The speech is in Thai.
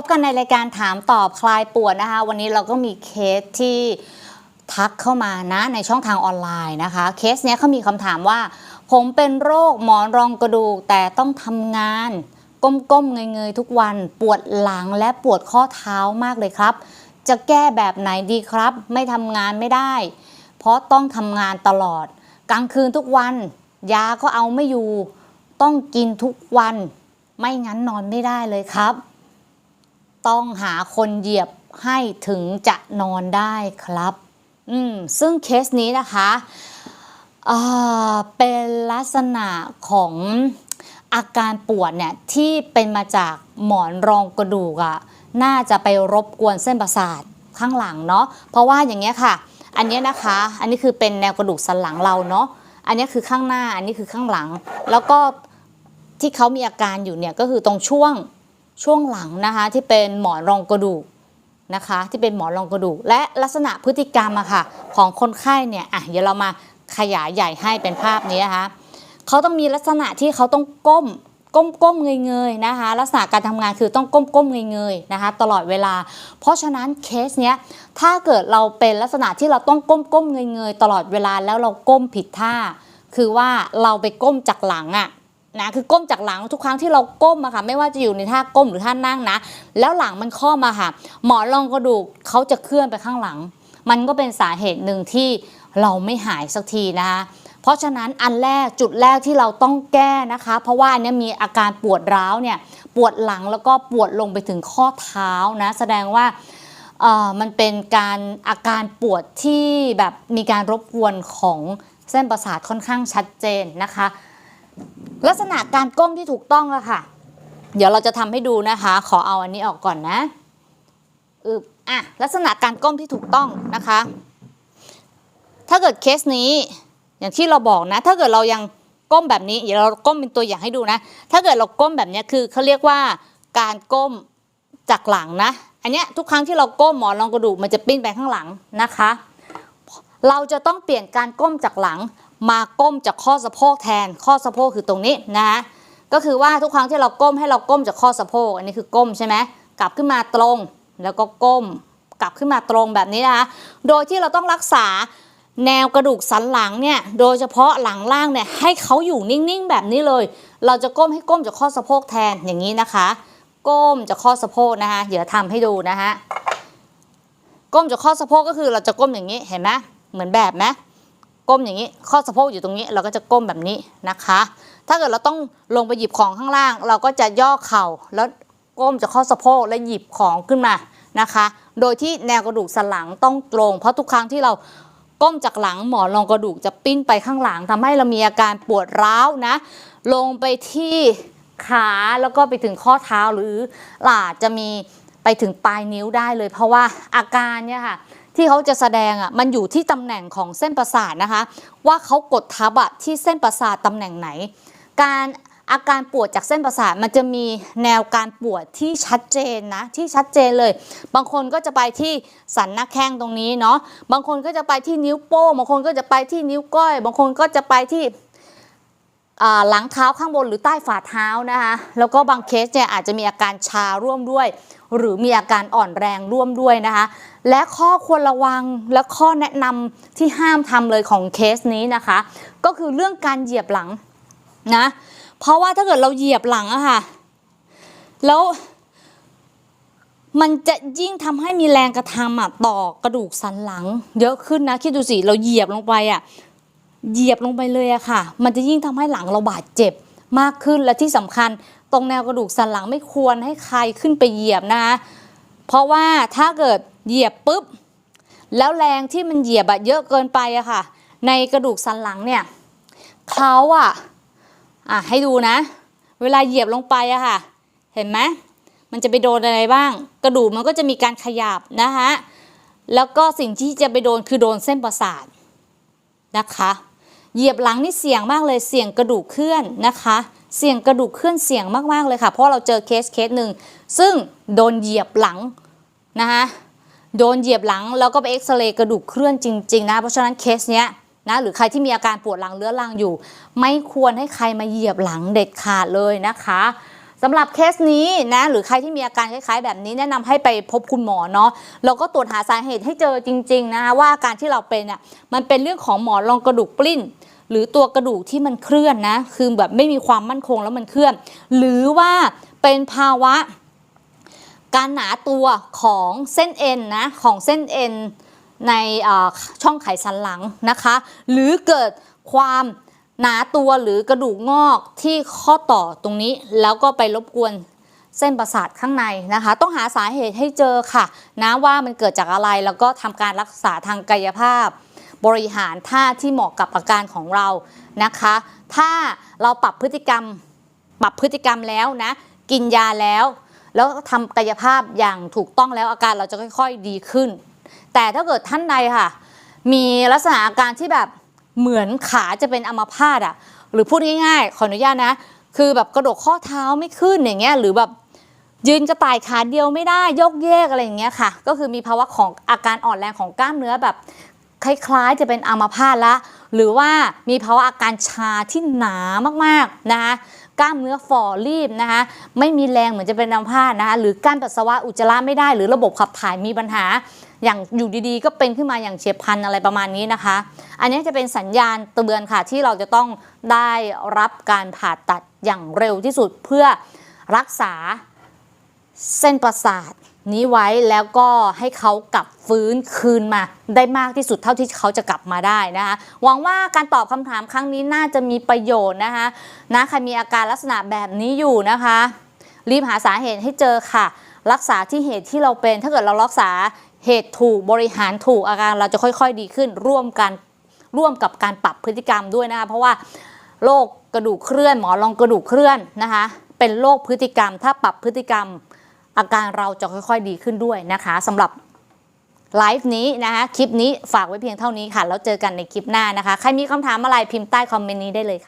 บกันในรายการถามตอบคลายปวดนะคะ วันนี้เราก็มีเคสที่ทักเข้ามานะในช่องทางออนไลน์นะคะ เคสเนี้ยเขามีคำถามว่า ผมเป็นโรคหมอนรองกระดูกแต่ต้องทำงาน ก้มๆเงยๆทุกวันปวดหลังและปวดข้อเท้ามากเลยครับ จะแก้แบบไหนดีครับ ไม่ทำงานไม่ได้ เพราะต้องทำงานตลอด กลางคืนทุกวัน ยาก็เอาไม่อยู่ ต้องกินทุกวัน ไม่งั้นนอนไม่ได้เลยครับ ต้องหาคนเหยียบให้ถึงจะนอนได้ครับ อืม ซึ่งเคสนี้นะคะเป็นลักษณะของอาการปวดเนี่ยที่เป็นมาจากหมอนรองกระดูกอะน่าจะไปรบกวนเส้นประสาทข้างหลังเนาะ เพราะว่าอย่างเงี้ยค่ะ อันเนี้ยนะคะ อันนี้คือเป็นแนวกระดูกสันหลังเราเนาะ อันเนี้ยคือข้างหน้า อันนี้คือข้างหลัง แล้วก็ที่เขามีอาการอยู่เนี่ยก็คือตรงช่วง ช่วงหลังนะคะที่เป็นหมอนรองกระดูกนะคะที่เป็นหมอนรองกระดูก และลักษณะพฤติกรรมอะค่ะของคนไข้เนี่ยอะเดี๋ยวเรามาขยายใหญ่ให้เป็นภาพนี้นะคะเขาต้องมีลักษณะที่เขาต้องก้มก้มก้มเงยเงยนะคะลักษณะการทำงานคือต้องก้มก้มเงยเงยนะคะตลอดเวลา เพราะฉะนั้นเคสเนี้ยถ้าเกิดเราเป็นลักษณะที่เราต้องก้มก้มเงยเงยตลอดเวลาแล้วเราก้มผิดท่า คือว่าเราไปก้มจากหลังอะ นะคือก้มจากหลังทุกครั้งที่เราก้มอะค่ะ ไม่ว่าจะอยู่ในท่าก้มหรือท่านั่งนะ แล้วหลังมันข้อมาค่ะ หมอนรองกระดูกเขาจะเคลื่อนไปข้างหลัง มันก็เป็นสาเหตุหนึ่งที่เราไม่หายสักทีนะคะเพราะฉะนั้นอันแรกจุดแรกที่เราต้องแก้นะคะ เพราะว่าอันนี้มีอาการปวดร้าวเนี่ยปวดหลังแล้วก็ปวดลงไปถึงข้อเท้านะแสดงว่ามันเป็นการอาการปวดที่แบบมีการรบกวนของเส้นประสาทค่อนข้างชัดเจนนะคะ ลักษณะการก้มที่ถูกต้องอะค่ะ เดี๋ยวเราจะทำให้ดูนะคะ ขอเอาอันนี้ออกก่อนนะอึบอะลักษณะการก้มที่ถูกต้องนะคะ ถ้าเกิดเคสนี้ อย่างที่เราบอกนะ ถ้าเกิดเรายังก้มแบบนี้เดี๋ยวเราก้มเป็นตัวอย่างให้ดูนะ ถ้าเกิดเราก้มแบบนี้คือเขาเรียกว่าการก้มจากหลังนะ อันนี้ทุกครั้งที่เราก้มหมอนรองกระดูกมันจะปิ้นไปข้างหลังนะคะ เราจะต้องเปลี่ยนการก้มจากหลัง มาก้มจากข้อสะโพกแทน ข้อสะโพกคือตรงนี้นะคะก็คือว่าทุกครั้งที่เราก้มให้เราก้มจากข้อสะโพกอันนี้คือก้มใช่ไหมกลับขึ้นมาตรง แล้วก็ก้มกลับขึ้นมาตรงแบบนี้นะคะโดยที่เราต้องรักษาแนวกระดูกสันหลังเนี่ยโดยเฉพาะหลังล่างเนี่ยให้เขาอยู่นิ่งๆแบบนี้เลย เราจะก้มให้ก้มจากข้อสะโพกแทนอย่างนี้นะคะ ก้มจากข้อสะโพกนะคะเดี๋ยวทำให้ดูนะคะก้มจากข้อสะโพกก็คือเราจะก้มอย่างนี้เห็นไหมเหมือนแบบไหม ก้มอย่างนี้ ข้อสะโพกอยู่ตรงนี้เราก็จะก้มแบบนี้นะคะ ถ้าเกิดเราต้องลงไปหยิบของข้างล่าง เราก็จะย่อเข่าแล้วก้มจากข้อสะโพกแล้วหยิบของขึ้นมานะคะ โดยที่แนวกระดูกสันหลังต้องตรง เพราะทุกครั้งที่เราก้มจากหลังหมอนรองกระดูกจะปิ้นไปข้างหลังทำให้เรามีอาการปวดร้าวนะ ลงไปที่ขาแล้วก็ไปถึงข้อเท้าหรืออาจะมีไปถึงปลายนิ้วได้เลย เพราะว่าอาการเนี่ยค่ะ ที่เขาจะแสดงอะมันอยู่ที่ตำแหน่งของเส้นประสาทนะคะ ว่าเขากดทับอะที่เส้นประสาทตำแหน่งไหน การอาการปวดจากเส้นประสาทมันจะมีแนวการปวดที่ชัดเจนนะที่ชัดเจนเลย บางคนก็จะไปที่สันหน้าแข้งตรงนี้เนาะบางคนก็จะไปที่นิ้วโป้งบางคนก็จะไปที่นิ้วก้อย บางคนก็จะไปที่หลังเท้าข้างบนหรือใต้ฝ่าเท้านะคะแล้วก็บางเคสเนี่ยอาจจะมีอาการชาร่วมด้วย หรือมีอาการอ่อนแรงร่วมด้วยนะคะ และข้อควรระวังและข้อแนะนำที่ห้ามทำเลยของเคสนี้นะคะ ก็คือเรื่องการเหยียบหลังนะ เพราะว่าถ้าเกิดเราเหยียบหลังอะค่ะ แล้วมันจะยิ่งทำให้มีแรงกระทำอะต่อกระดูกสันหลัง เยอะขึ้นนะคิดดูสิเราเหยียบลงไปอะเหยียบลงไปเลยอะค่ะ มันจะยิ่งทำให้หลังเราบาดเจ็บมากขึ้นและที่สำคัญ รงแนวกระดูกสันหลังไม่ควรให้ใครขึ้นไปเหยียบนะคะเพราะว่าถ้าเกิดเหยียบปุ๊บ แล้วแรงที่มันเหยียบอะเยอะเกินไปอะค่ะ ในกระดูกสันหลังเนี่ยเขาอะอะให้ดูนะ เวลาเหยียบลงไปอะค่ะ เห็นไหมมันจะไปโดนอะไรบ้าง กระดูกมันก็จะมีการขยับนะคะแล้วก็สิ่งที่จะไปโดนคือโดนเส้นประสาทนะคะ เหยียบหลังนี่เสี่ยงมากเลยเสี่ยงกระดูกเคลื่อนนะคะ เสี่ยงกระดูกเคลื่อนเสี่ยงมากๆเลยค่ะ เพราะเราเจอเคสเคสหนึ่งซึ่งโดนเหยียบหลังนะคะโดนเหยียบหลังแล้วก็ไปเอ็กซเรย์กระดูกเคลื่อนจริงๆนะ เพราะฉะนั้นเคสเนี้ยนะหรือใครที่มีอาการปวดหลังเรื้อรังอยู่ ไม่ควรให้ใครมาเหยียบหลังเด็ดขาดเลยนะคะสำหรับเคสนี้นะหรือใครที่มีอาการคล้ายๆ แบบนี้แนะนำให้ไปพบคุณหมอเนาะแล้วก็ตรวจหาสาเหตุให้เจอจริงๆนะคะว่าอาการที่เราเป็นเนี่ยมันเป็นเรื่องของหมอนรองกระดูกปลิ้น หรือตัวกระดูกที่มันเคลื่อนนะคือแบบไม่มีความมั่นคงแล้วมันเคลื่อน หรือว่าเป็นภาวะ การหนาตัวของเส้นเอ็นนะของเส้นเอ็นในช่องไขสันหลังนะคะ หรือเกิดความหนาตัวหรือกระดูกงอกที่ข้อต่อตรงนี้แล้วก็ไปรบกวนเส้นประสาทข้างในนะคะ ต้องหาสาเหตุให้เจอค่ะนะว่ามันเกิดจากอะไรแล้วก็ทำการรักษาทางกายภาพ บริหารท่าที่เหมาะกับอาการของเรานะคะ ถ้าเราปรับพฤติกรรม ปรับพฤติกรรมแล้วนะ กินยาแล้ว แล้วทำกายภาพอย่างถูกต้องแล้วอาการเราจะค่อย ๆ ดีขึ้น แต่ถ้าเกิดท่านใดค่ะ มีลักษณะอาการที่แบบเหมือนขาจะเป็นอัมพาตอะ หรือพูดง่ายๆ ขออนุญาตนะ คือแบบกระดกข้อเท้าไม่ขึ้นอย่างเงี้ย หรือแบบยืนกระต่ายขาเดียวไม่ได้ยกเยกอะไรอย่างเงี้ยค่ะ ก็คือมีภาวะของอาการอ่อนแรงของกล้ามเนื้อแบบ คล้ายๆ จะเป็นอัมพาตละ หรือว่ามีภาวะอาการชาที่หนามากๆนะคะกล้ามเนื้อฝ่อรีบนะคะไม่มีแรงเหมือนจะเป็นอัมพาตนะคะหรือการปัสสาวะอุจจาระไม่ได้หรือระบบขับถ่ายมีปัญหา อย่างอยู่ดีๆ ก็เป็นขึ้นมาอย่างเฉียบพลันอะไรประมาณนี้นะคะ อันนี้จะเป็นสัญญาณเตือนค่ะที่เราจะต้องได้รับการผ่าตัดอย่างเร็วที่สุดเพื่อรักษาเส้นประสาท นี้ไว้แล้วก็ให้เขากลับฟื้นคืนมา ได้มากที่สุดเท่าที่เขาจะกลับมาได้นะคะหวังว่าการตอบคำถามครั้งนี้น่าจะมีประโยชน์นะคะนะใครมีอาการลักษณะแบบนี้อยู่นะคะ รีบหาสาเหตุให้เจอค่ะ รักษาที่เหตุที่เราเป็น ถ้าเกิดเรารักษาเหตุถูกบริหารถูกอาการเราจะค่อย ๆ ดีขึ้น ร่วมกันร่วมกับการปรับพฤติกรรมด้วยนะคะเพราะว่าโรคกระดูกเคลื่อนหมอรองกระดูกเคลื่อนนะคะเป็นโรคพฤติกรรม ถ้าปรับพฤติกรรม อาการเราจะค่อยๆดีขึ้นด้วยนะคะสำหรับไลฟ์นี้นะคะคลิปนี้ฝากไว้เพียงเท่านี้ค่ะ แล้วเจอกันในคลิปหน้านะคะ ใครมีคำถามอะไรพิมพ์ใต้คอมเมนต์นี้ได้เลยค่ะ